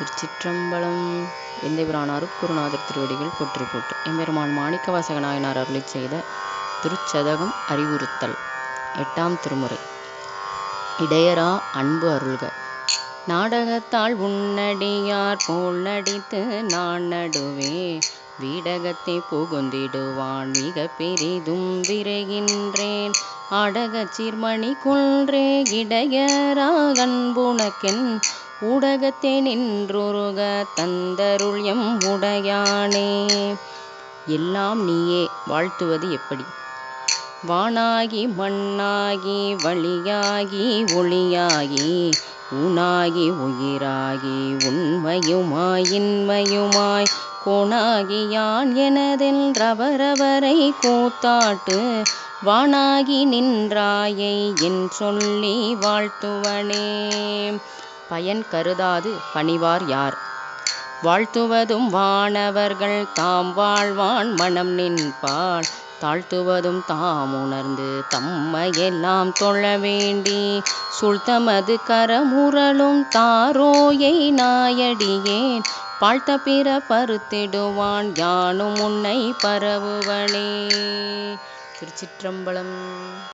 திருச்சிற்றம்பலம் எந்தைபிரான் அருட்குருநாதர் திருவடிகள் போற்றி போற்று எம்பெருமான் மாணிக்கவாசக நாயனார் அருளி செய்த திருச்சதகம் அறிவுறுத்தல். எட்டாம் திருமுறை. இடையரா அன்பு அருள்க. நாடகத்தால் உன்னடியார் போல் நடித்து நான் நடுவே வீடகத்தை புகுந்திடுவான் மிக பெரிதும் விரைகின்றேன். அடக சீர்மணி கொன்றே இடையரா அன்புனக்கென் ஊடகத்தே நின்றுருக தந்தருள் எம் உடையானே. எல்லாம் நீயே வாழ்த்துவது எப்படி? வானாகி மண்ணாகி வழியாகி ஒளியாகி உணாகி உயிராகி உண்மையுமாய் இன்மையுமாய் கோணாகி யான் எனதென்றவரவரை கூத்தாட்டு வானாகி நின்றாயை என் சொல்லி வாழ்த்துவனே. பயன் கருதாது பணிவார் யார்? வாழ்த்துவதும் வானவர்கள் தாம் வாழ்வான் மனம் நின்பாள். தாழ்த்துவதும் தாம் உணர்ந்து தம்மையெல்லாம் தொழ வேண்டி. சுழ்த்தமது கரமுரலும் தாரோயை நாயடியேன். பாழ்த்த பிற பருத்திடுவான் யானும் உன்னை பரவுவனே. திருச்சிற்றம்பலம்.